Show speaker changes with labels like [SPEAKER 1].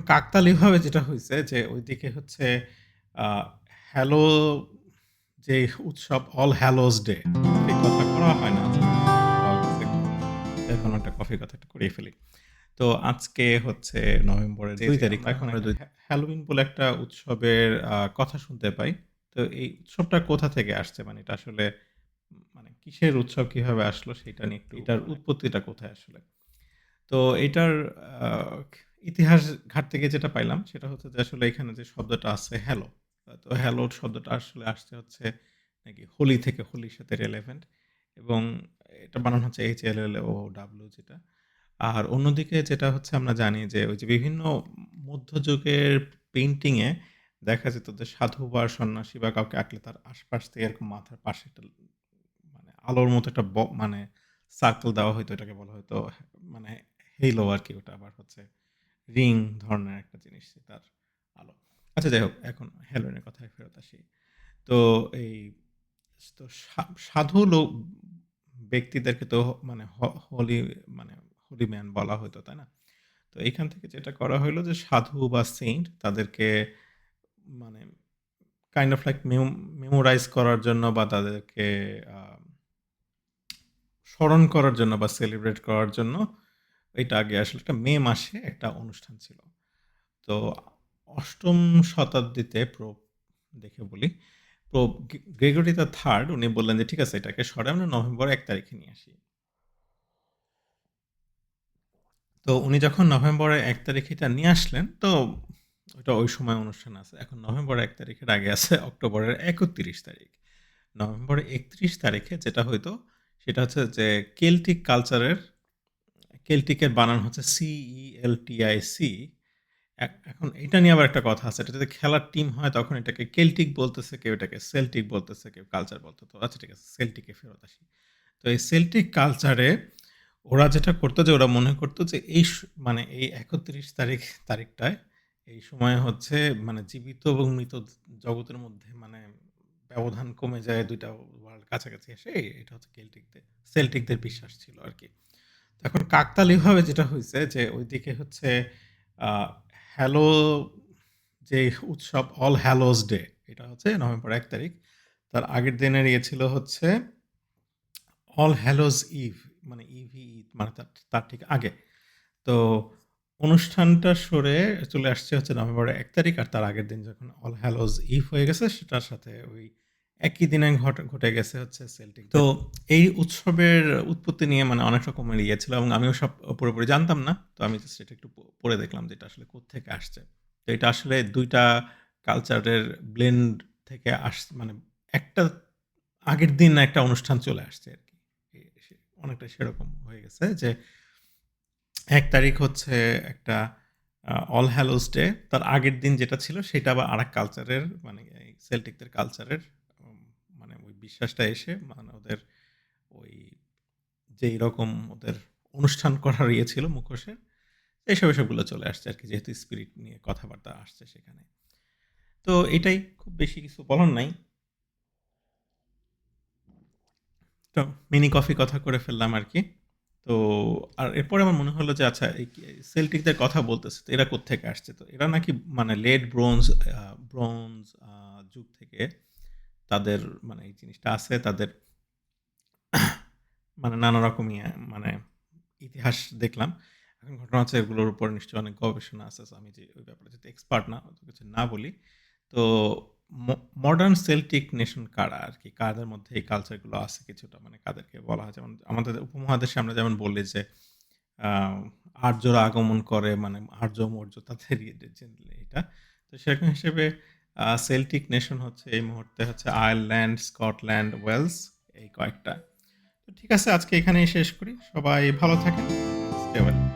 [SPEAKER 1] কাকতালীয়ভাবে যেটা হয়েছে যে ওইদিকে হচ্ছে হ্যালো যে উৎসব অল হ্যালোস ডে এই কথা করা হয় না। এখন একটা কফি কথা একটা করেই ফেলি। তো আজকে হচ্ছে নভেম্বরের ২ তারিখ এখন হ্যা হ্যালোউইন বলে একটা উৎসবের কথা শুনতে পাই। তো এই উৎসবটা কোথা থেকে আসছে? মানে এটা আসলে মানে কিসের উৎসব কীভাবে আসলো সেটা নিয়ে একটু এটার উৎপত্তিটা কোথায় আসলে? তো এটার ইতিহাস ঘাঁটতে গিয়ে যেটা পাইলাম, সেটা হচ্ছে যে আসলে এখানে যে শব্দটা আছে হ্যালো। তো হ্যালো শব্দটা আসলে আসছে হচ্ছে নাকি হোলি থেকে হোলির সাথে রিলেভেন্ট এবং এটা বানানো হচ্ছে H-L-L-O-W যেটা। আর অন্যদিকে যেটা হচ্ছে আমরা জানি যে ওই যে বিভিন্ন মধ্যযুগের পেইন্টিং এ দেখা যেত যে সাধু বা সন্ন্যাসী বা কাউকে আঁকলে তার আশপাশ থেকে এরকম মাথার পাশে একটা মানে আলোর মতো একটা মানে সার্কেল দেওয়া হয়তো এটাকে বলা হয়তো মানে হেলো আর কি ওটা আবার হচ্ছে রিং ধরনের একটা জিনিস তার আলো। আচ্ছা যাই হোক এখন হ্যালোইন এর কথায় ফেরত আসি। তো এই তো সাধু লোক ব্যক্তিদেরকে তো মানে হোলি মানে হোলি ম্যান বলা হইতো, তাই না? তো এখান থেকে যেটা করা হইল যে সাধু বা সেন্ট তাদেরকে মানে kind of like mem memorise করার জন্য বা তাদেরকে স্মরণ করার জন্য বা সেলিব্রেট করার জন্য এটা আগে আসলে একটা মে মাসে একটা অনুষ্ঠান ছিল। তো অষ্টম শতাব্দীতে প্রোপ দেখে বলি। গ্রে গ্রেগরি দ্যা 3rd উনি বললেন যে, ঠিক আছে, এটাকে আমরা নভেম্বর এক তারিখে নিয়ে আসি। তো উনি যখন নভেম্বরের এক তারিখে এটা নিয়ে আসলেন, তো ওটা ওই সময় অনুষ্ঠান আছে। এখন নভেম্বরের এক তারিখের আগে আছে, অক্টোবরের ৩১ তারিখ। নভেম্বরের ৩১ তারিখে যেটা হইতো, সেটা হচ্ছে যে, কেল্টিক কালচারের কেল্টিকের বানান হচ্ছে সি-ই-এল-টি-আই-সি। এখন এটা নিয়ে আবার একটা কথা আছে। এটা যদি খেলার টিম হয় তখন এটাকে কেলটিক বলতেছে, কেউ এটাকে সেলটিক বলতেছে, কেউ কালচার বলতে তো আচ্ছা ঠিক আছে সেল্টিকে ফেরত আসি। তো এই সেলটিক কালচারে ওরা যেটা করতো যে ওরা মনে করতো যে এই মানে এই ৩১ তারিখ তারিখটায় এই সময়ে হচ্ছে মানে জীবিত এবং মৃত জগতের মধ্যে মানে ব্যবধান কমে যায় দুইটা ওয়ার্ল্ড কাছাকাছি এসে এটা হচ্ছে কেল্টিকদের সেল্টিকদের বিশ্বাস ছিল আরকি। তো এখন কাকতালীয়ভাবে যেটা হইছে যে ওইদিকে হচ্ছে হ্যালো যে উৎসব, অল হ্যালোস ডে, এটা হচ্ছে নভেম্বর ১ তারিখ। তার আগের দিনের ইয়ে ছিল হচ্ছে অল হ্যালোস ইভ মানে ইভি মানে তার তার ঠিক আগে। তো অনুষ্ঠানটা সরে চলে আসছে হচ্ছে নভেম্বরের ১ তারিখ, আর তার আগের দিন যখন অল হ্যালোস ইভ হয়ে গেছে, সেটার সাথে ওই একই দিনে ঘট, ঘটে গেছে হচ্ছে সেল্টিক। তো এই উৎসবের উৎপত্তি নিয়ে মানে অনেক রকমের ইয়ে ছিল এবং আমিও সব পুরোপুরি জানতাম না। তো আমি জাস্ট এটা একটু পড়ে দেখলাম যে এটা আসলে কোত্থেকে আসছে। তো এটা আসলে দুইটা কালচারের ব্লেন্ড থেকে আস মানে একটা আগের দিন একটা অনুষ্ঠান চলে আসছে আর কি অনেকটা সেরকম হয়ে গেছে যে এক তারিখ হচ্ছে একটা অল হ্যালোস ডে তার আগের দিন যেটা ছিল সেটা আবার আরেক কালচারের মানে সেল্টিকদের কালচারের বিশ্বাসটা এসে মানে ওদের ওই যেই রকম ওদের অনুষ্ঠান করার ইয়ে ছিল মুখোশের এইসব, এসবগুলো চলে আসছে আর কি যেহেতু স্পিরিট নিয়ে কথাবার্তা আসছে সেখানে। তো এটাই খুব বেশি কিছু বলার নাই। তো মিনি কফি কথা করে ফেললাম আর কি তো আর এরপরে আমার মনে হলো যে আচ্ছা এই সেল্টিকদের কথা বলতেছে তো এরা কোত্থেকে আসছে? তো এরা নাকি মানে লেট ব্রোঞ্জ ব্রোঞ্জ যুগ থেকে তাদের মানে এই জিনিসটা আছে, তাদের মানে নানা রকম ইয়ে মানে ইতিহাস দেখলাম। এখন ঘটনা হচ্ছে এগুলোর উপর নিশ্চয়ই অনেক গবেষণা আছে। আমি যে ওই ব্যাপারে যদি এক্সপার্ট না অত কিছু না বলি। তো মডার্ন সেলটিক নেশন কারা আর কি কাদের মধ্যে এই কালচারগুলো আছে কিছুটা মানে কাদেরকে বলা হয় যেমন আমাদের উপমহাদেশে আমরা যেমন বলি যে আর্যরা আগমন করে মানে আর্য মৌর্য তাদের এটা। তো সেরকম হিসেবে সেল্টিক নেশন হচ্ছে এই মুহূর্তে হচ্ছে আয়ারল্যান্ড, স্কটল্যান্ড, ওয়েলস এই কয়েকটা। তো ঠিক আছে আজকে এখানেই শেষ করি। সবাই ভালো থাকেন। Stay well.